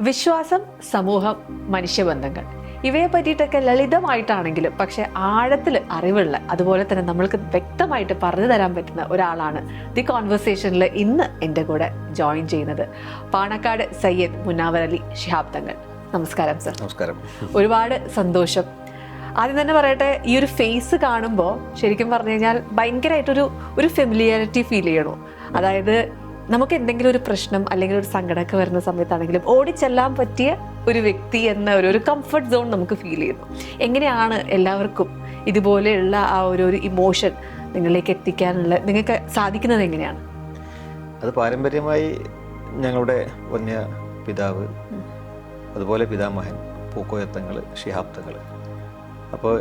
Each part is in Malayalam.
വിശ്വാസം സമൂഹം മനുഷ്യബന്ധങ്ങൾ. ഇവയെ പറ്റിയിട്ടൊക്കെ ലളിതമായിട്ടാണെങ്കിലും പക്ഷെ ആഴത്തിൽ അറിവുള്ള അതുപോലെ തന്നെ നമ്മൾക്ക് വ്യക്തമായിട്ട് പറഞ്ഞു തരാൻ പറ്റുന്ന ഒരാളാണ് ദി കോൺവെർസേഷനിൽ ഇന്ന് എന്റെ കൂടെ ജോയിൻ ചെയ്യുന്നത് പാണക്കാട് സയ്യദ് മുനാവർ അലി ഷിഹാബ് തങ്ങൾ. നമസ്കാരം സർ. നമസ്കാരം. ഒരുപാട് സന്തോഷം. ആദ്യം തന്നെ പറയട്ടെ ഈ ഒരു ഫേസ് കാണുമ്പോൾ ശരിക്കും പറഞ്ഞു കഴിഞ്ഞാൽ ഭയങ്കരമായിട്ടൊരു ഒരു ഫെമിലിയാരിറ്റി ഫീൽ ചെയ്യണോ. അതായത് നമുക്ക് എന്തെങ്കിലും ഒരു പ്രശ്നം അല്ലെങ്കിൽ ഒരു സങ്കടമൊക്കെ വരുന്ന സമയത്താണെങ്കിലും ഓടിച്ചെല്ലാൻ പറ്റിയ ഒരു വ്യക്തി എന്ന ഒരു ഒരു കംഫർട്ട് സോൺ നമുക്ക് ഫീൽ ചെയ്യുന്നു. എങ്ങനെയാണ് എല്ലാവർക്കും ഇതുപോലെയുള്ള ആ ഒരു ഒരു ഇമോഷൻ നിങ്ങളിലേക്ക് എത്തിക്കാനുള്ള നിങ്ങൾക്ക് സാധിക്കുന്നത് എങ്ങനെയാണ്? അത് പാരമ്പര്യമായി ഞങ്ങളുടെ വന്യ പിതാവ് അതുപോലെ പിതാമഹൻ പൂക്കോയത്തങ്ങൾ ഷിഹാബ്ദങ്ങൾ അപ്പോൾ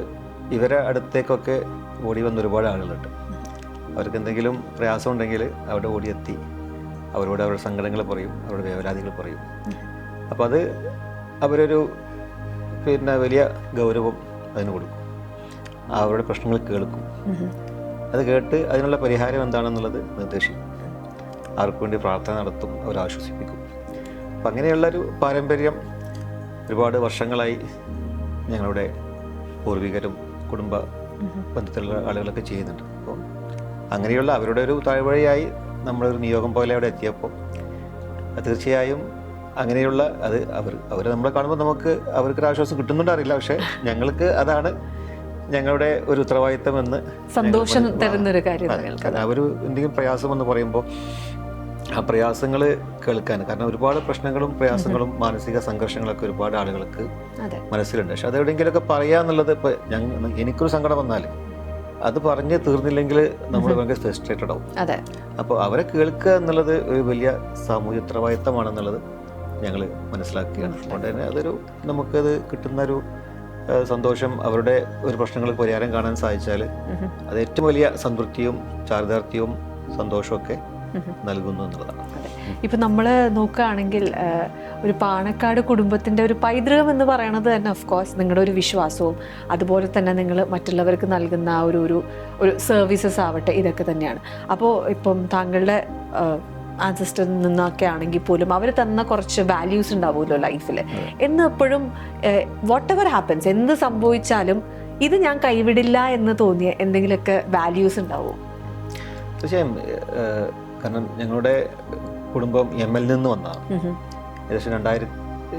ഇവരെ അടുത്തേക്കൊക്കെ ഓടി വന്ന ഒരുപാട് ആളുകളുണ്ട്. അവർക്ക് എന്തെങ്കിലും പ്രയാസം ഉണ്ടെങ്കിൽ അവിടെ ഓടിയെത്തി. അവരോട് അവരുടെ സങ്കടങ്ങൾ പറയും അവരുടെ വേവലാതികൾ പറയും. അപ്പോൾ അത് അവരൊരു പിന്നെ വലിയ ഗൗരവം അതിന് കൊടുക്കും. അവരുടെ പ്രശ്നങ്ങൾ കേൾക്കും. അത് കേട്ട് അതിനുള്ള പരിഹാരം എന്താണെന്നുള്ളത് നിർദ്ദേശിക്കും. അവർക്ക് വേണ്ടി പ്രാർത്ഥന നടത്തും അവരെ ആശ്വസിപ്പിക്കും. അപ്പം അങ്ങനെയുള്ളൊരു പാരമ്പര്യം ഒരുപാട് വർഷങ്ങളായി ഞങ്ങളുടെ പൂർവികരും കുടുംബ ബന്ധത്തിലുള്ള ആളുകളൊക്കെ ചെയ്യുന്നുണ്ട്. അപ്പോൾ അങ്ങനെയുള്ള അവരുടെ ഒരു താഴ്വഴിയായി നമ്മളൊരു നിയോഗം പോലെ അവിടെ എത്തിയപ്പോൾ തീർച്ചയായും അങ്ങനെയുള്ള അത് അവർ അവർ നമ്മളെ കാണുമ്പോൾ നമുക്ക് അവർക്കൊരു ആശ്വാസം കിട്ടുന്നുണ്ടോ അറിയില്ല. പക്ഷേ ഞങ്ങൾക്ക് അതാണ് ഞങ്ങളുടെ ഒരു ഉത്തരവാദിത്തം എന്ന് സന്തോഷം തരുന്നൊരു കാര്യം. അവർ എന്തെങ്കിലും പ്രയാസം എന്ന് പറയുമ്പോൾ ആ പ്രയാസങ്ങൾ കേൾക്കാൻ കാരണം ഒരുപാട് പ്രശ്നങ്ങളും പ്രയാസങ്ങളും മാനസിക സംഘർഷങ്ങളൊക്കെ ഒരുപാട് ആളുകൾക്ക് മനസ്സിലുണ്ട്. പക്ഷെ അത് എവിടെയെങ്കിലുമൊക്കെ പറയാന്നുള്ളത് ഇപ്പൊ എനിക്കൊരു സങ്കടം വന്നാൽ അത് പറഞ്ഞ് തീർന്നില്ലെങ്കിൽ നമ്മൾ ഭയങ്കര ഫ്രസ്ട്രേറ്റഡ് ആവും. അതെ. അപ്പോൾ അവരെ കേൾക്കുക എന്നുള്ളത് ഒരു വലിയ സാമൂഹ്യ ഉത്തരവാദിത്തമാണെന്നുള്ളത് ഞങ്ങൾ മനസ്സിലാക്കുകയാണ്. അതുകൊണ്ട് തന്നെ അതൊരു നമുക്കത് കിട്ടുന്ന ഒരു സന്തോഷം അവരുടെ ഒരു പ്രശ്നങ്ങൾക്ക് പരിഹാരം കാണാൻ സാധിച്ചാൽ അത് ഏറ്റവും വലിയ സംതൃപ്തിയും ചാരിതാർത്ഥ്യവും സന്തോഷമൊക്കെ നൽകുന്നു എന്നുള്ളതാണ്. ഇപ്പം നമ്മൾ നോക്കുകയാണെങ്കിൽ ഒരു പാണക്കാട് കുടുംബത്തിന്റെ ഒരു പൈതൃകം എന്ന് പറയുന്നത് തന്നെ ഓഫ് കോഴ്സ് നിങ്ങളുടെ ഒരു വിശ്വാസവും അതുപോലെ തന്നെ നിങ്ങൾ മറ്റുള്ളവർക്ക് നൽകുന്ന ആ ഒരു ഒരു ഒരു സർവീസസ് ആവട്ടെ ഇതൊക്കെ തന്നെയാണ്. അപ്പോൾ ഇപ്പം താങ്കളുടെ ആൻസിസ്റ്ററിൽ നിന്നൊക്കെ ആണെങ്കിൽ പോലും അവർ തന്ന കുറച്ച് വാല്യൂസ് ഉണ്ടാവുമല്ലോ ലൈഫിൽ എന്ന് എപ്പോഴും വാട്ട് എവർ ഹാപ്പൻസ് എന്ത് സംഭവിച്ചാലും ഇത് ഞാൻ കൈവിടില്ല എന്ന് തോന്നിയ എന്തെങ്കിലുമൊക്കെ വാല്യൂസ് ഉണ്ടാവും? തീർച്ചയായും കാരണം ഞങ്ങളുടെ കുടുംബം എം എൽ നിന്ന് വന്നതാണ്. ഏകദേശം രണ്ടായിരത്തി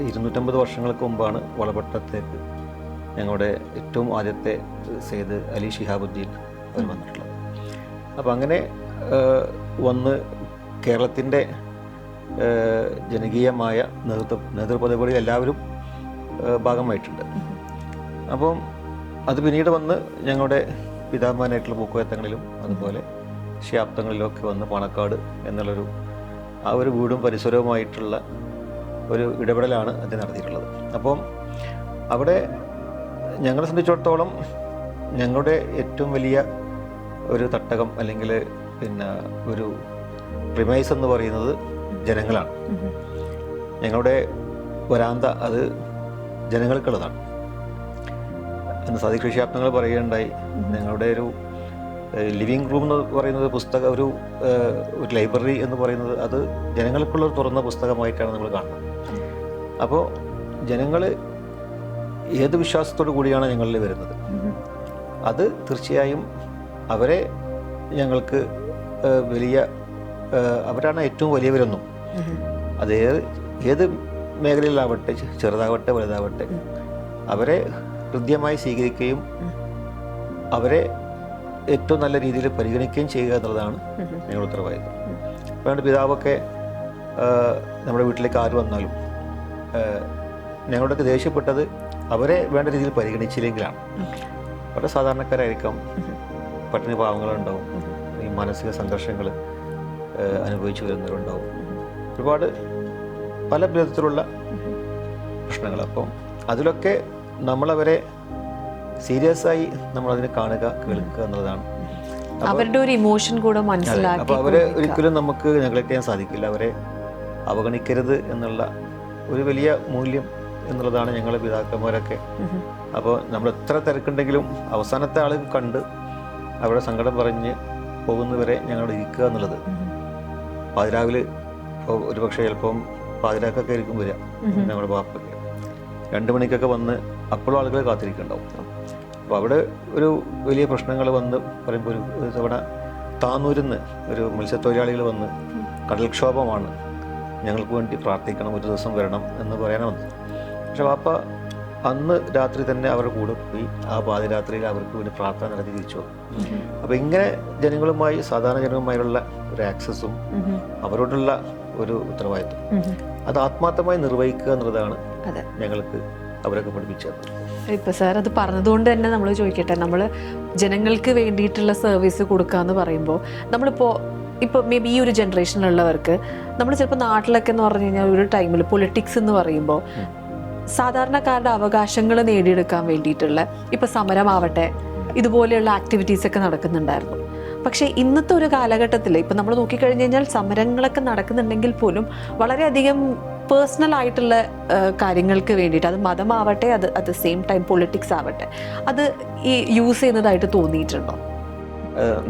ഇരുന്നൂറ്റമ്പത് വർഷങ്ങൾക്ക് മുമ്പാണ് വളപട്ടത്തേക്ക് ഞങ്ങളുടെ ഏറ്റവും ആദ്യത്തെ സെയ്ദ് അലി ഷിഹാബുദ്ദീൻ അവർ വന്നിട്ടുള്ളത്. അപ്പം അങ്ങനെ വന്ന് കേരളത്തിന്റെ ജനകീയമായ നേതൃത്വ നേതൃപദവികളിൽ എല്ലാവരും ഭാഗമായിട്ടുണ്ട്. അപ്പം അത് പിന്നീട് വന്ന് ഞങ്ങളുടെ പിതാമാനായിട്ടുള്ള പൂക്കോയത്തങ്ങളിലും അതുപോലെ ശാബ്ദങ്ങളിലൊക്കെ വന്ന് പാണക്കാട് എന്നുള്ളൊരു ആ ഒരു വീടും പരിസരവുമായിട്ടുള്ള ഒരു ഇടപെടലാണ് അത് നടത്തിയിട്ടുള്ളത്. അപ്പം അവിടെ ഞങ്ങളെ സംബന്ധിച്ചിടത്തോളം ഞങ്ങളുടെ ഏറ്റവും വലിയ ഒരു തട്ടകം അല്ലെങ്കിൽ പിന്നെ ഒരു പ്രിമൈസ് എന്ന് പറയുന്നത് ജനങ്ങളാണ്. ഞങ്ങളുടെ വരാന്ത അത് ജനങ്ങൾക്കുള്ളതാണ്. എന്ന് ഋഷിയാപ്തങ്ങൾ പറയുകയുണ്ടായി. ഞങ്ങളുടെ ഒരു ലിവിങ് റൂം എന്ന് പറയുന്നത് പുസ്തക ഒരു ഒരു ലൈബ്രറി എന്ന് പറയുന്നത് അത് ജനങ്ങൾക്കുള്ള തുറന്ന പുസ്തകമായിട്ടാണ് നമ്മൾ കാണുന്നത്. അപ്പോൾ ജനങ്ങൾ ഏത് വിശ്വാസത്തോടു കൂടിയാണ് ഞങ്ങളിൽ വരുന്നത്? അത് തീർച്ചയായും അവരെ ഞങ്ങൾക്ക് വലിയ അവരാണ് ഏറ്റവും വലിയവരൊന്നും. അത് ഏത് ഏത് മേഖലയിലാവട്ടെ ചെറുതാവട്ടെ വലുതാവട്ടെ അവരെ ഹൃദ്യമായി സ്വീകരിക്കുകയും അവരെ ഏറ്റവും നല്ല രീതിയിൽ പരിഗണിക്കുകയും ചെയ്യുക എന്നുള്ളതാണ് ഞങ്ങളുടെ ഉത്തരവാദിത്വം അതുകൊണ്ട് പിതാവൊക്കെ നമ്മുടെ വീട്ടിലേക്ക് ആര് വന്നാലും ഞങ്ങളുടെയൊക്കെ ഞങ്ങളോടൊക്കെ ദേഷ്യപ്പെട്ടത് അവരെ വേണ്ട രീതിയിൽ പരിഗണിച്ചില്ലെങ്കിലാണ്. വളരെ സാധാരണക്കാരായിരിക്കാം. പട്ടിണി പാവങ്ങളുണ്ടാവും. ഈ മാനസിക സംഘർഷങ്ങൾ അനുഭവിച്ചു വരുന്നവരുണ്ടാവും. ഒരുപാട് പല വിധത്തിലുള്ള പ്രശ്നങ്ങൾ അപ്പം അതിലൊക്കെ നമ്മളവരെ സീരിയസ് ആയി നമ്മൾ അതിനെ കാണുക കേൾക്കുക എന്നുള്ളതാണ്. അവരുടെ ഒരു ഇമോഷൻ കൂടെ അപ്പൊ മനസ്സിലാക്കി അവരെ ഒരിക്കലും നമുക്ക് നെഗ്ലക്ട് ചെയ്യാൻ സാധിക്കില്ല. അവരെ അവഗണിക്കരുത് എന്നുള്ള ഒരു വലിയ മൂല്യം എന്നുള്ളതാണ് ഞങ്ങളെ പിതാക്കന്മാരൊക്കെ. അപ്പോൾ നമ്മൾ എത്ര തിരക്കുണ്ടെങ്കിലും അവസാനത്തെ ആൾ കണ്ട് അവരുടെ സങ്കടം പറഞ്ഞ് പോകുന്നവരെ ഞങ്ങളോട് ഇരിക്കുക എന്നുള്ളത്. പാതിരാവിൽ ഇപ്പോൾ ഒരുപക്ഷെ ചിലപ്പം പാതിരാക്കൊക്കെ ആയിരിക്കും വരിക. നമ്മുടെ പാപ്പൊക്കെ രണ്ട് മണിക്കൊക്കെ വന്ന് അപ്പോഴും ആളുകൾ കാത്തിരിക്കുന്നുണ്ടാവും. അപ്പോൾ അവിടെ ഒരു വലിയ പ്രശ്നങ്ങൾ വന്ന് പറയുമ്പോൾ ഒരു ഒരു തവണ താന്നൂരിന്ന് ഒരു മത്സ്യത്തൊഴിലാളികൾ വന്ന് കടൽക്ഷോഭമാണ് ഞങ്ങൾക്ക് വേണ്ടി പ്രാർത്ഥിക്കണം ഒരു ദിവസം വരണം എന്ന് പറയാനാണ് വന്നത് പക്ഷെ വാപ്പ അന്ന് രാത്രി തന്നെ അവരുടെ കൂടെ പോയി ആ പാതിരാത്രിയിൽ അവർക്ക് വേണ്ടി പ്രാർത്ഥന നടത്തി തിരിച്ചു അപ്പോൾ ഇങ്ങനെ ജനങ്ങളുമായി സാധാരണ ജനങ്ങളുമായുള്ള ഒരു ആക്സസും അവരോടുള്ള ഒരു ഉത്തരവാദിത്വം. അത് ആത്മാർത്ഥമായി നിർവഹിക്കുക എന്നുള്ളതാണ് ഞങ്ങൾക്ക് അവരൊക്കെ പഠിപ്പിച്ചത്. ഇപ്പം സാർ അത് പറഞ്ഞതുകൊണ്ട് തന്നെ നമ്മൾ ചോദിക്കട്ടെ നമ്മൾ ജനങ്ങൾക്ക് വേണ്ടിയിട്ടുള്ള സർവീസ് കൊടുക്കുക എന്ന് പറയുമ്പോൾ നമ്മളിപ്പോൾ ഇപ്പോൾ മേ ബി ഈ ഒരു ജനറേഷനിലുള്ളവർക്ക് നമ്മൾ ചിലപ്പോൾ നാട്ടിലൊക്കെ എന്ന് പറഞ്ഞു കഴിഞ്ഞാൽ ഒരു ടൈമിൽ പൊളിറ്റിക്സ് എന്ന് പറയുമ്പോൾ സാധാരണക്കാരുടെ അവകാശങ്ങൾ നേടിയെടുക്കാൻ വേണ്ടിയിട്ടുള്ള ഇപ്പോൾ സമരമാവട്ടെ ഇതുപോലെയുള്ള ആക്ടിവിറ്റീസ് ഒക്കെ നടക്കുന്നുണ്ടായിരുന്നു. പക്ഷേ ഇന്നത്തെ ഒരു കാലഘട്ടത്തിൽ ഇപ്പം നമ്മൾ നോക്കിക്കഴിഞ്ഞ് കഴിഞ്ഞാൽ സമരങ്ങളൊക്കെ നടക്കുന്നുണ്ടെങ്കിൽ പോലും വളരെയധികം പേഴ്സണൽ ആയിട്ടുള്ള കാര്യങ്ങൾക്ക് വേണ്ടിയിട്ട് അത് മതമാവട്ടെ അത് at the same time politics ആവട്ടെ അത് ഈ യൂസ് ചെയ്യുന്നതായിട്ട് തോന്നിയിട്ടുണ്ടോ?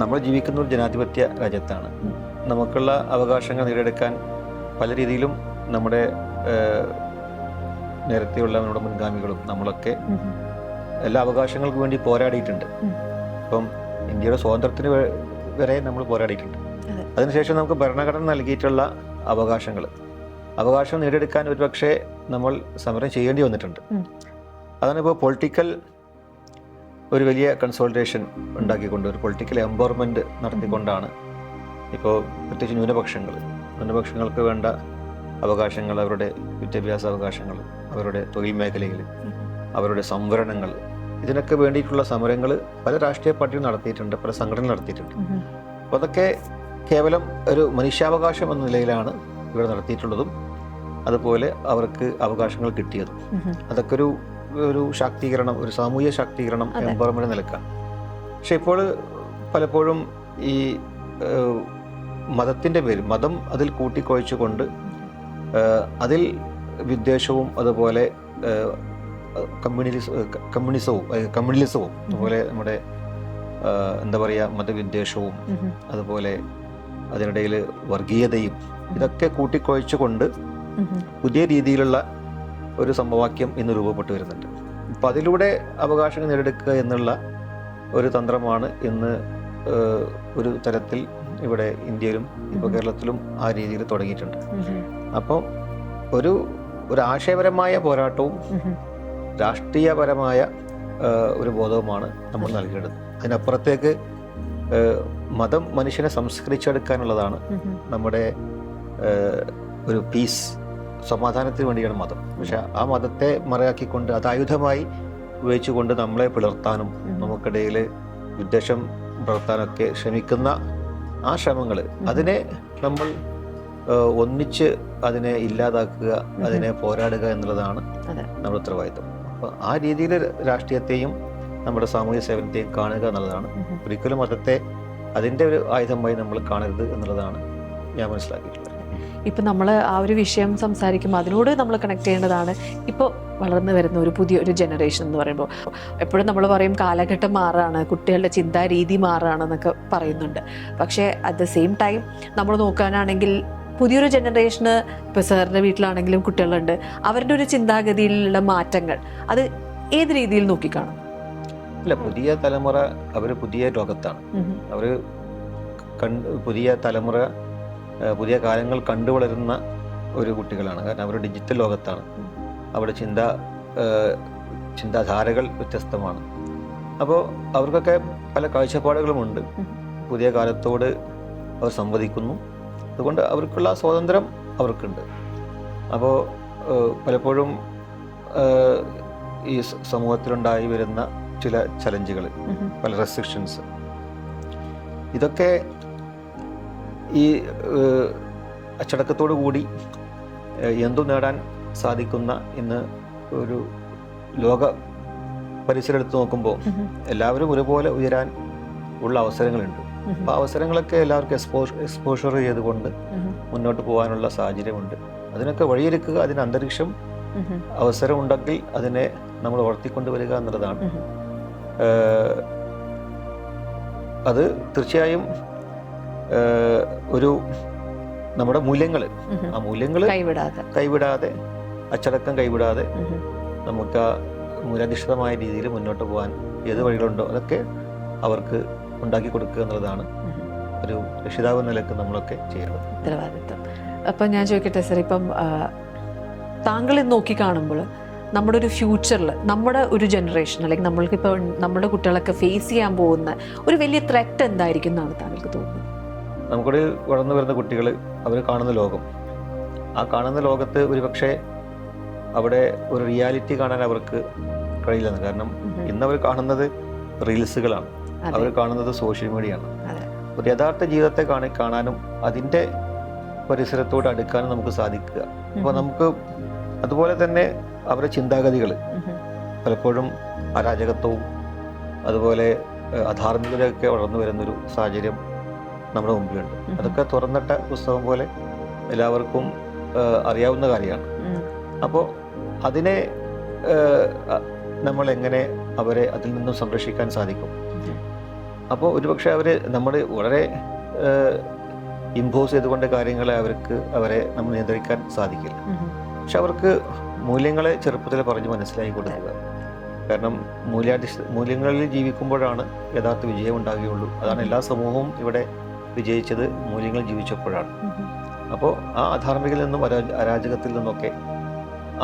നമ്മൾ ജീവിക്കുന്ന ഒരു ജനാധിപത്യ രാജ്യത്താണ്. നമുക്കുള്ള അവകാശങ്ങൾ നേടിയെടുക്കാൻ പല രീതിയിലും നമ്മുടെ നേരത്തെയുള്ള നമ്മുടെ മുൻഗാമികളും നമ്മളൊക്കെ എല്ലാ അവകാശങ്ങൾക്കും വേണ്ടി പോരാടിയിട്ടുണ്ട്. ഇപ്പം ഇന്ത്യയുടെ സ്വാതന്ത്ര്യത്തിന് വരെ നമ്മൾ പോരാടിയിട്ടുണ്ട്. അതെ. അതിനുശേഷം നമുക്ക് ഭരണഘടന നൽകിയിട്ടുള്ള അവകാശങ്ങൾ അവകാശം നേടിയെടുക്കാൻ ഒരുപക്ഷെ നമ്മൾ സമരം ചെയ്യേണ്ടി വന്നിട്ടുണ്ട്. അതാണ് ഇപ്പോൾ പൊളിറ്റിക്കൽ ഒരു വലിയ കൺസോൾട്ടേഷൻ ഉണ്ടാക്കിക്കൊണ്ട് ഒരു പൊളിറ്റിക്കൽ എംപവർമെന്റ് നടത്തിക്കൊണ്ടാണ് ഇപ്പോൾ പ്രത്യേകിച്ച് ന്യൂനപക്ഷങ്ങൾ. ന്യൂനപക്ഷങ്ങൾക്ക് വേണ്ട അവകാശങ്ങൾ അവരുടെ വിദ്യാഭ്യാസ അവകാശങ്ങൾ അവരുടെ തൊഴിൽ മേഖലയിൽ അവരുടെ സംവരണങ്ങൾ ഇതിനൊക്കെ വേണ്ടിയിട്ടുള്ള സമരങ്ങൾ പല രാഷ്ട്രീയ പാർട്ടികൾ നടത്തിയിട്ടുണ്ട് പല സംഘടനകൾ നടത്തിയിട്ടുണ്ട്. അപ്പോൾ അതൊക്കെ കേവലം ഒരു മനുഷ്യാവകാശം എന്ന നിലയിലാണ് ഇവിടെ നടത്തിയിട്ടുള്ളതും. അതുപോലെ അവർക്ക് അവകാശങ്ങൾ കിട്ടിയതും. അതൊക്കെ ഒരു ഒരു ശാക്തീകരണം ഒരു സാമൂഹ്യ ശാക്തീകരണം അതെ. എംപവർമെന്റ് നിലക്കാണ്. പക്ഷെ ഇപ്പോൾ പലപ്പോഴും ഈ മതത്തിന്റെ പേര് മതം അതിൽ കൂട്ടിക്കുഴച്ചുകൊണ്ട് അതിൽ വിദ്വേഷവും അതുപോലെ കമ്മ്യൂണിസ് കമ്മ്യൂണിസവും കമ്മ്യൂണിസവും കമ്മ്യൂണലിസവും അതുപോലെ നമ്മുടെ എന്താ പറയുക മതവിദ്വേഷവും അതുപോലെ അതിനിടയിൽ വർഗീയതയും ഇതൊക്കെ കൂട്ടിക്കുഴച്ചുകൊണ്ട് പുതിയ രീതിയിലുള്ള ഒരു സമവാക്യം ഇന്ന് രൂപപ്പെട്ടു വരുന്നുണ്ട്. അപ്പം അതിലൂടെ അവകാശങ്ങൾ നേടിയെടുക്കുക എന്നുള്ള ഒരു തന്ത്രമാണ് ഇന്ന് ഒരു തരത്തിൽ ഇവിടെ ഇന്ത്യയിലും ഇപ്പോൾ കേരളത്തിലും ആ രീതിയിൽ തുടങ്ങിയിട്ടുണ്ട്. അപ്പം ഒരു ഒരു ആശയപരമായ പോരാട്ടവും രാഷ്ട്രീയപരമായ ഒരു ബോധവുമാണ് നമ്മൾ നൽകേണ്ടത്. അതിനപ്പുറത്തേക്ക് മതം മനുഷ്യനെ സംസ്കരിച്ചെടുക്കാനുള്ളതാണ് നമ്മുടെ ഒരു പീസ്. സമാധാനത്തിന് വേണ്ടിയാണ് മതം. പക്ഷെ ആ മതത്തെ മറയാക്കിക്കൊണ്ട് അത് ആയുധമായി ഉപയോഗിച്ചുകൊണ്ട് നമ്മളെ പിളർത്താനും നമുക്കിടയിൽ വിദ്വേഷം പുലർത്താനൊക്കെ ശ്രമിക്കുന്ന ആ ശ്രമങ്ങൾ അതിനെ നമ്മൾ ഒന്നിച്ച് അതിനെ ഇല്ലാതാക്കുക അതിനെ പോരാടുക എന്നുള്ളതാണ്. നമ്മുടെ ഉത്തരവാദിത്വം. അപ്പോൾ ആ രീതിയിൽ രാഷ്ട്രീയത്തെയും നമ്മുടെ സാമൂഹ്യ സേവനത്തെയും കാണുക എന്നുള്ളതാണ്. ഒരിക്കലും മതത്തെ അതിന്റെ ഒരു ആയുധമായി നമ്മൾ കാണരുത് എന്നുള്ളതാണ് ഞാൻ മനസ്സിലാക്കിയിട്ടുള്ളത്. ഇപ്പം നമ്മൾ ആ ഒരു വിഷയം സംസാരിക്കുമ്പോൾ അതിനോട് നമ്മൾ കണക്ട് ചെയ്യേണ്ടതാണ്. ഇപ്പോൾ വളർന്നു വരുന്ന ഒരു പുതിയ ഒരു ജനറേഷൻ എന്ന് പറയുമ്പോൾ എപ്പോഴും നമ്മൾ പറയും കാലഘട്ടം മാറാണ് കുട്ടികളുടെ ചിന്താരീതി മാറാണ് എന്നൊക്കെ പറയുന്നുണ്ട്. പക്ഷേ അറ്റ് ദ സെയിം ടൈം നമ്മൾ നോക്കാനാണെങ്കിൽ പുതിയൊരു ജനറേഷന് ഇപ്പോൾ സാറിന്റെ വീട്ടിലാണെങ്കിലും കുട്ടികളുണ്ട്. അവരുടെ ഒരു ചിന്താഗതിയിലുള്ള മാറ്റങ്ങൾ അത് ഏത് രീതിയിൽ നോക്കിക്കാണും? അല്ല പുതിയ തലമുറ അവർ പുതിയ ലോകത്താണ്. അവർ പുതിയ തലമുറ പുതിയ കാര്യങ്ങൾ കണ്ടു വളരുന്ന ഒരു കുട്ടികളാണ്. കാരണം അവർ ഡിജിറ്റൽ ലോകത്താണ്. അവിടെ ചിന്ത ചിന്താധാരകൾ വ്യത്യസ്തമാണ്. അപ്പോൾ അവർക്കൊക്കെ പല കാഴ്ചപ്പാടുകളുമുണ്ട്. പുതിയ കാലത്തോട് അവർ സംവദിക്കുന്നു. അതുകൊണ്ട് അവർക്കുള്ള സ്വാതന്ത്ര്യം അവർക്കുണ്ട്. അപ്പോൾ പലപ്പോഴും ഈ സമൂഹത്തിലുണ്ടായി വരുന്ന ചില ചലഞ്ചുകൾ പല റെസ്ട്രിക്ഷൻസ് ഇതൊക്കെ ഈ അച്ചടക്കത്തോടു കൂടി എന്തു നേടാൻ സാധിക്കുന്ന ഇന്ന് ഒരു ലോക പരിസരം എടുത്തു നോക്കുമ്പോൾ എല്ലാവരും ഒരുപോലെ ഉയരാൻ ഉള്ള അവസരങ്ങളുണ്ട്. അപ്പോൾ അവസരങ്ങളൊക്കെ എല്ലാവർക്കും എക്സ്പോ എക്സ്പോഷർ ചെയ്തുകൊണ്ട് മുന്നോട്ട് പോകാനുള്ള സാഹചര്യമുണ്ട്. അതിനൊക്കെ വഴിയൊരുക്കുക അതിന് അന്തരീക്ഷം അവസരമുണ്ടെങ്കിൽ അതിനെ നമ്മൾ വളർത്തിക്കൊണ്ട് വരിക എന്നുള്ളതാണ്. അത് തീർച്ചയായും ഒരു നമ്മുടെ മൂല്യങ്ങൾ ആ മൂല്യങ്ങൾ കൈവിടാതെ. അച്ചടക്കം കൈവിടാതെ. നമുക്ക് ആ മൂല്യാധിഷ്ഠിതമായ രീതിയിൽ മുന്നോട്ട് പോകാൻ ഏത് വഴികളുണ്ടോ അതൊക്കെ അവർക്ക് ഉണ്ടാക്കി കൊടുക്കുക എന്നുള്ളതാണ് ഒരു രക്ഷിതാവ് നിലയ്ക്ക് നമ്മളൊക്കെ ചെയ്യേണ്ടത് ഉത്തരവാദിത്വം. അപ്പം ഞാൻ ചോദിക്കട്ടെ സർ ഇപ്പം താങ്കൾ നോക്കി കാണുമ്പോൾ നമ്മുടെ ഒരു ഫ്യൂച്ചറിൽ നമ്മുടെ ഒരു ജനറേഷൻ അല്ലെങ്കിൽ നമ്മൾക്കിപ്പോൾ നമ്മുടെ കുട്ടികളൊക്കെ ഫേസ് ചെയ്യാൻ പോകുന്ന ഒരു വലിയ ത്രെറ്റ് എന്തായിരിക്കും എന്നാണ് താങ്കൾക്ക് തോന്നുന്നത്? നമുക്കൊരു വളർന്നു വരുന്ന കുട്ടികൾ അവർ കാണുന്ന ലോകം. ആ കാണുന്ന ലോകത്ത് ഒരുപക്ഷെ അവിടെ ഒരു റിയാലിറ്റി കാണാൻ അവർക്ക് കഴിയില്ലെന്ന്. കാരണം ഇന്ന് അവർ കാണുന്നത് റീൽസുകളാണ്. അവർ കാണുന്നത് സോഷ്യൽ മീഡിയയാണ്. ഒരു യഥാർത്ഥ ജീവിതത്തെ കാണി കാണാനും അതിന്റെ പരിസരത്തോട് അടുക്കാനും നമുക്ക് സാധിക്കുക. അപ്പോൾ നമുക്ക് അതുപോലെ തന്നെ അവരുടെ ചിന്താഗതികൾ പലപ്പോഴും അരാജകത്വവും അതുപോലെ അധാർമികതയൊക്കെ വളർന്നു വരുന്നൊരു സാഹചര്യം നമ്മുടെ മുമ്പിലുണ്ട്. അതൊക്കെ തുറന്നിട്ട പുസ്തകം പോലെ എല്ലാവർക്കും അറിയാവുന്ന കാര്യമാണ്. അപ്പോൾ അതിനെ നമ്മൾ എങ്ങനെ അവരെ അതിൽ നിന്നും സംരക്ഷിക്കാൻ സാധിക്കും? അപ്പോൾ ഒരുപക്ഷെ അവർ നമ്മൾ വളരെ ഇമ്പോസ് ചെയ്തുകൊണ്ട് കാര്യങ്ങളെ അവർക്ക് അവരെ നമ്മൾ നിയന്ത്രിക്കാൻ സാധിക്കില്ല. പക്ഷെ അവർക്ക് മൂല്യങ്ങളെ ചെറുപ്പത്തിൽ പറഞ്ഞ് മനസ്സിലാക്കി കൊടുക്കുക. കാരണം മൂല്യാധിഷ്ഠ മൂല്യങ്ങളിൽ ജീവിക്കുമ്പോഴാണ് യഥാർത്ഥ വിജയം ഉണ്ടാകുകയുള്ളൂ അതാണ് എല്ലാ സമൂഹവും ഇവിടെ വിജയിച്ചത് മൂല്യങ്ങൾ ജീവിച്ചപ്പോഴാണ്. അപ്പോൾ ആ അധാർമികയിൽ നിന്നും അരാ അരാജകത്തിൽ നിന്നൊക്കെ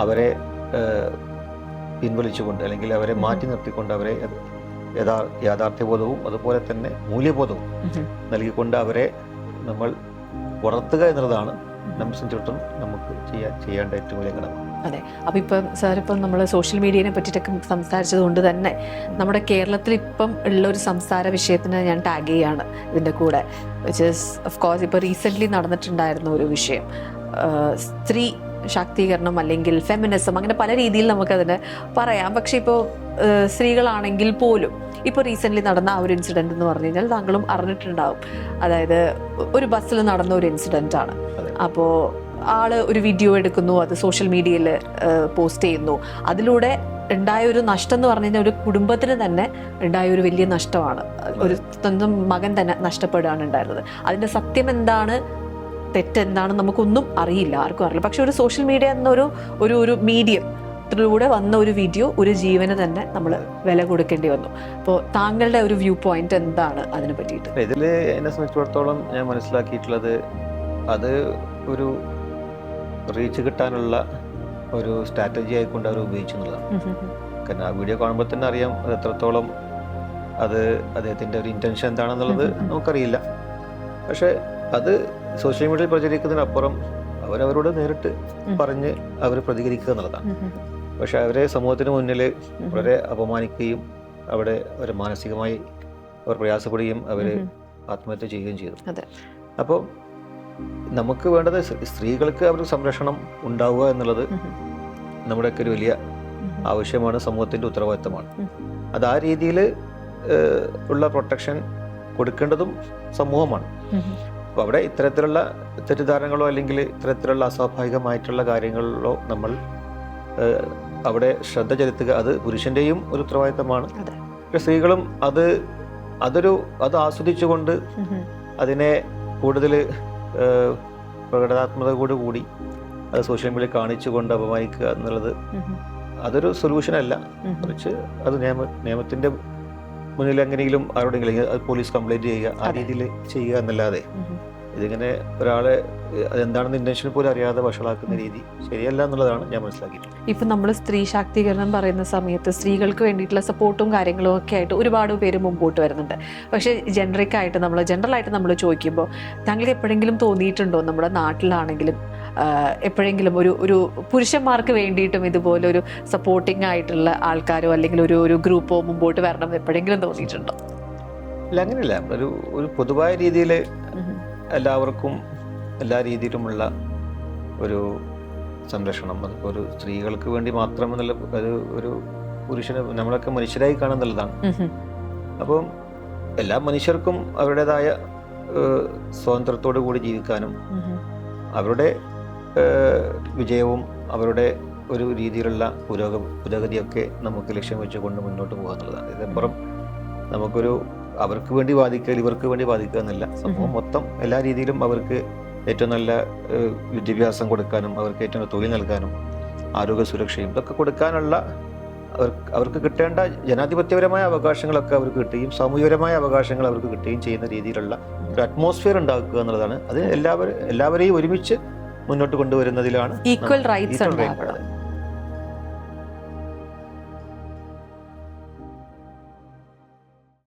അവരെ പിൻവലിച്ചുകൊണ്ട് അല്ലെങ്കിൽ അവരെ മാറ്റി നിർത്തിക്കൊണ്ട് അവരെ യഥാ യാഥാർത്ഥ്യബോധവും അതുപോലെ തന്നെ മൂല്യബോധവും നൽകിക്കൊണ്ട് അവരെ നമ്മൾ വളർത്തുക എന്നുള്ളതാണ്. നമ്മെ സംബന്ധിച്ചിടത്തോളം നമുക്ക് ചെയ്യാൻ ചെയ്യേണ്ട ഏറ്റവും വലിയ കടമ അതെ. അപ്പം ഇപ്പം സാറിപ്പം നമ്മൾ സോഷ്യൽ മീഡിയനെ പറ്റിയിട്ടൊക്കെ സംസാരിച്ചത് കൊണ്ട് തന്നെ നമ്മുടെ കേരളത്തിൽ ഇപ്പം ഉള്ള ഒരു സംസാര വിഷയത്തിന് ഞാൻ ടാഗ് ചെയ്യാണ് ഇതിന്റെ കൂടെ. വിച്ച് ഇസ് ഓഫ് കോഴ്സ് ഇപ്പോൾ റീസെന്റ്ലി നടന്നിട്ടുണ്ടായിരുന്ന ഒരു വിഷയം. സ്ത്രീ ശാക്തീകരണം അല്ലെങ്കിൽ ഫെമിനിസം അങ്ങനെ പല രീതിയിൽ നമുക്കതിന് പറയാം. പക്ഷേ ഇപ്പോൾ സ്ത്രീകളാണെങ്കിൽ പോലും ഇപ്പോൾ റീസെന്റ്ലി നടന്ന ആ ഒരു ഇൻസിഡന്റ് എന്ന് പറഞ്ഞു കഴിഞ്ഞാൽ താങ്കളും അറിഞ്ഞിട്ടുണ്ടാവും. അതായത് ഒരു ബസ്സിൽ നടന്ന ഒരു ഇൻസിഡന്റ് ആണ്. അപ്പോൾ ആൾ ഒരു വീഡിയോ എടുക്കുന്നു അത് സോഷ്യൽ മീഡിയയിൽ പോസ്റ്റ് ചെയ്യുന്നു. അതിലൂടെ ഉണ്ടായ ഒരു നഷ്ടം എന്ന് പറഞ്ഞു കഴിഞ്ഞാൽ ഒരു കുടുംബത്തിന് തന്നെ ഉണ്ടായ ഒരു വലിയ നഷ്ടമാണ്. ഒരു സ്വന്തം മകൻ തന്നെ നഷ്ടപ്പെടുകയാണ് ഉണ്ടായിരുന്നത്. അതിന്റെ സത്യം എന്താണ്? തെറ്റെന്താണെന്ന് നമുക്കൊന്നും അറിയില്ല ആർക്കും അറിയില്ല. പക്ഷെ ഒരു സോഷ്യൽ മീഡിയ എന്നൊരു ഒരു ഒരു മീഡിയം ത്തിലൂടെ വന്ന ഒരു വീഡിയോ ഒരു ജീവന് തന്നെ നമ്മൾ വില കൊടുക്കേണ്ടി വന്നു. അപ്പോൾ താങ്കളുടെ ഒരു വ്യൂ പോയിന്റ് എന്താണ് അതിനെ പറ്റിയിട്ട്? ഇതിൽ എന്നെ സംബന്ധിച്ചിടത്തോളം ഞാൻ മനസ്സിലാക്കിയിട്ടുള്ളത് അത് ഒരു റീച്ച് കിട്ടാനുള്ള ഒരു സ്ട്രാറ്റജി ആയിക്കൊണ്ട് അവർ ഉപയോഗിച്ചു എന്നുള്ളതാണ്. കാരണം ആ വീഡിയോ കാണുമ്പോൾ തന്നെ അറിയാം അത് എത്രത്തോളം അത് അദ്ദേഹത്തിന്റെ ഒരു ഇന്റൻഷൻ എന്താണെന്നുള്ളത്. നമുക്കറിയില്ല. പക്ഷേ അത് സോഷ്യൽ മീഡിയയിൽ പ്രചരിക്കുന്നതിനപ്പുറം അവരവരോട് നേരിട്ട്. പറഞ്ഞ് അവർ പ്രതികരിക്കുക എന്നുള്ളതാണ്. പക്ഷെ അവരെ സമൂഹത്തിന് മുന്നിൽ വളരെ അപമാനിക്കുകയും അവിടെ അവർ മാനസികമായി അവർ പ്രയാസപ്പെടുകയും അവർ ആത്മഹത്യ ചെയ്യുകയും ചെയ്തു. അപ്പോൾ നമുക്ക് വേണ്ടത് സ്ത്രീകൾക്ക് അവർക്ക് സംരക്ഷണം ഉണ്ടാവുക എന്നുള്ളത് നമ്മുടെയൊക്കെ ഒരു വലിയ ആവശ്യമാണ് സമൂഹത്തിന്റെ ഉത്തരവാദിത്തമാണ്. അത് ആ രീതിയിൽ ഉള്ള പ്രൊട്ടക്ഷൻ കൊടുക്കേണ്ടതും സമൂഹമാണ്. അപ്പോൾ അവിടെ ഇത്തരത്തിലുള്ള തെറ്റിദ്ധാരണകളോ അല്ലെങ്കിൽ ഇത്തരത്തിലുള്ള അസ്വാഭാവികമായിട്ടുള്ള കാര്യങ്ങളിലോ നമ്മൾ അവിടെ ശ്രദ്ധ ചെലുത്തുക അത് പുരുഷന്റെയും ഒരു ഉത്തരവാദിത്തമാണ്. പക്ഷെ സ്ത്രീകളും അത് അതൊരു അത് ആസ്വദിച്ചുകൊണ്ട് അതിനെ കൂടുതൽ പ്രകടനാത്മകതയോട് കൂടി അത് സോഷ്യൽ മീഡിയയിൽ കാണിച്ചുകൊണ്ട് അപമാനിക്കുക എന്നുള്ളത് അതൊരു സൊല്യൂഷൻ അല്ല. മറിച്ച് അത് നിയമ നിയമത്തിന്റെ മുന്നിൽ എങ്ങനെയെങ്കിലും ആരോടെങ്കിലും അത് പോലീസ് കംപ്ലൈന്റ് ചെയ്യുക ആ രീതിയിൽ ചെയ്യുക എന്നല്ലാതെ ഇതിങ്ങനെ ഒരാളെ അതെന്താണെന്ന് ഇന്റൻഷൻ പോലും അറിയാതെ വഷളാക്കുന്ന രീതി ശരിയല്ല എന്നുള്ളതാണ് ഞാൻ മനസ്സിലാക്കിയിട്ടുള്ളത് ഇപ്പം നമ്മൾ സ്ത്രീ ശാക്തീകരണം പറയുന്ന സമയത്ത് സ്ത്രീകൾക്ക് വേണ്ടിയിട്ടുള്ള സപ്പോർട്ടും കാര്യങ്ങളും ഒക്കെ ആയിട്ട് ഒരുപാട് പേര് മുമ്പോട്ട് വരുന്നുണ്ട്. പക്ഷെ ജനറിക്കായിട്ട് നമ്മൾ ജനറൽ ആയിട്ട് നമ്മൾ ചോദിക്കുമ്പോൾ താങ്കൾക്ക് എപ്പോഴെങ്കിലും തോന്നിയിട്ടുണ്ടോ നമ്മുടെ നാട്ടിലാണെങ്കിലും എപ്പോഴെങ്കിലും ഒരു ഒരു പുരുഷന്മാർക്ക് വേണ്ടിയിട്ടും ഇതുപോലെ ഒരു സപ്പോർട്ടിംഗ് ആയിട്ടുള്ള ആൾക്കാരോ അല്ലെങ്കിൽ ഒരു ഒരു ഗ്രൂപ്പോ മുമ്പോട്ട് വരണം എപ്പോഴെങ്കിലും തോന്നിയിട്ടുണ്ടോ? അല്ല അങ്ങനെയല്ല. ഒരു ഒരു പൊതുവായ രീതിയിൽ എല്ലാവർക്കും എല്ലാ രീതിയിലുമുള്ള ഒരു സംരക്ഷണം. അതിപ്പോൾ ഒരു സ്ത്രീകൾക്ക് വേണ്ടി മാത്രമെന്നുള്ള ഒരു ഒരു പുരുഷന് നമ്മളൊക്കെ മനുഷ്യരായി കാണുന്നുള്ളതാണ് അപ്പം എല്ലാ മനുഷ്യർക്കും അവരുടേതായ സ്വാതന്ത്ര്യത്തോടു കൂടി ജീവിക്കാനും അവരുടെ വിജയവും അവരുടെ ഒരു രീതിയിലുള്ള പുരോഗ പുരോഗതിയൊക്കെ നമുക്ക് ലക്ഷ്യം വെച്ചുകൊണ്ട് മുന്നോട്ട് പോകുക എന്നുള്ളതാണ് ഇതിനപ്പുറം നമുക്കൊരു അവർക്ക് വേണ്ടി ബാധിക്കുക ഇവർക്ക് വേണ്ടി ബാധിക്കുക എന്നല്ല. സമൂഹം മൊത്തം എല്ലാ രീതിയിലും അവർക്ക് ഏറ്റവും നല്ല വിദ്യാഭ്യാസം കൊടുക്കാനും അവർക്ക് ഏറ്റവും നല്ല തൊഴിൽ നൽകാനും ആരോഗ്യ സുരക്ഷയും ഇതൊക്കെ കൊടുക്കാനുള്ള അവർക്ക് അവർക്ക് കിട്ടേണ്ട ജനാധിപത്യപരമായ അവകാശങ്ങളൊക്കെ അവർക്ക് കിട്ടുകയും സാമൂഹികപരമായ അവകാശങ്ങൾ അവർക്ക് കിട്ടുകയും ചെയ്യുന്ന രീതിയിലുള്ള ഒരു അറ്റ്മോസ്ഫിയർ ഉണ്ടാക്കുക എന്നുള്ളതാണ്. അത് എല്ലാവരും എല്ലാവരെയും ഒരുമിച്ച് മുന്നോട്ട് കൊണ്ടുവരുന്നതിലാണ് ഈക്വൽ റൈറ്റ്സ്